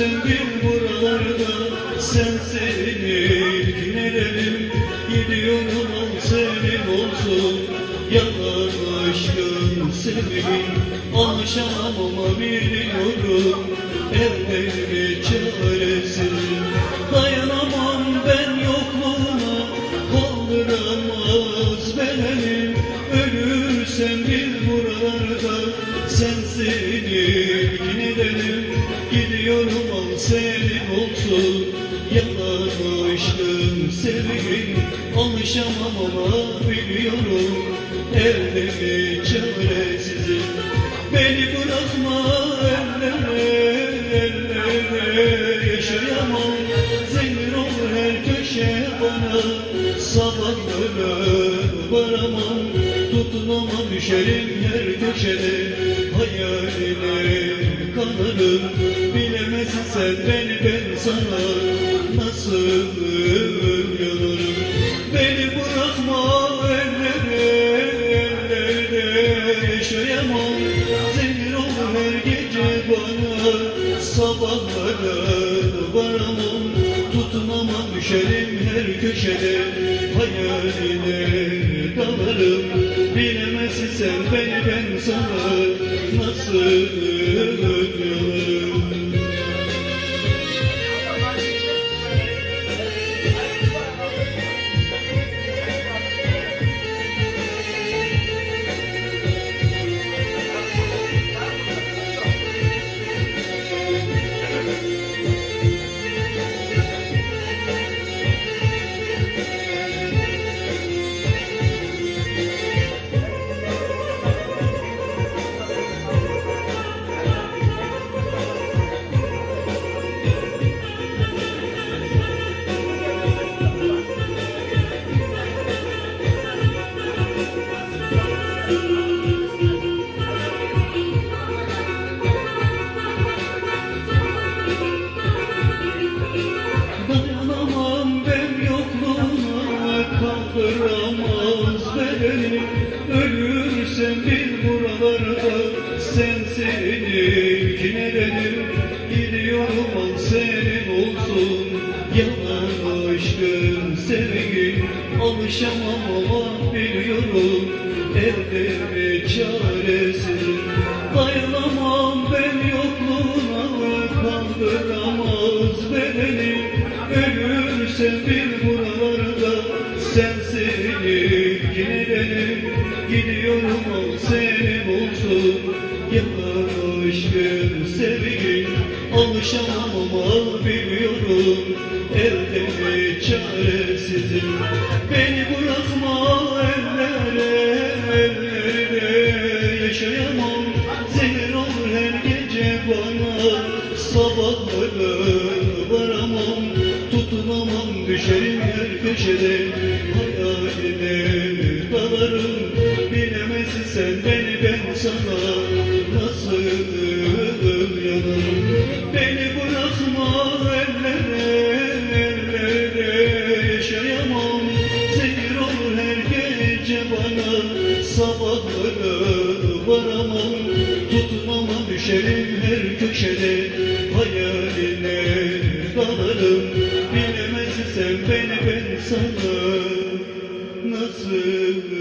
bir buralarda Sensin ilkin edelim Gidiyorum al senin olsun Yalan aşkın sevgin Alışamam ama biliyorum Evde çaresiz. Dayanamam ben yokluğuna Kaldıramaz benim Ölürsem bir buralarda Sensin ilkin edelim Gidiyorum senin aşkın sevgin Alışamam ama biliyorum. Evde çaresizim Beni bırakma ellere ellere Yaşayamam zengin olur her köşe bana. Sabahlara varamam Tutunamam düşerim her köşede. Hayaline kanarım Bilemezsin sen beni ben sana Nasıl yanarım? Beni bırakma ellere ellere Yaşayamam. Zehir olur her gece bana Sabahlara varamam. Tutunamam düşerim her köşede Hayaline dalarım. Bilemezsin sen beni ben sana Nasıl yanarım kaldıramaz bedeni Ölürsem bir buralarda sensin ilkin edenim Gidiyorum al senin olsun yalan aşkın sevgin Alışamam ama biliyorum evde çaresizim Dayanamam ben yokluğuna kaldıramaz Gidiyorum al senin olsun. Yalan aşkın sevgin Alışamam ama biliyorum evde çaresizim. Beni bırakma ellere ellere. Yaşayamam zehir olur her gece bana. Sabahlara varamam tutunamam düşerim her köşede. Hayaline dalarım bana Sabahlara varamam tutunamam düşerim her köşede Hayaline dalarım. Bilemezsin beni ben sana Nasıl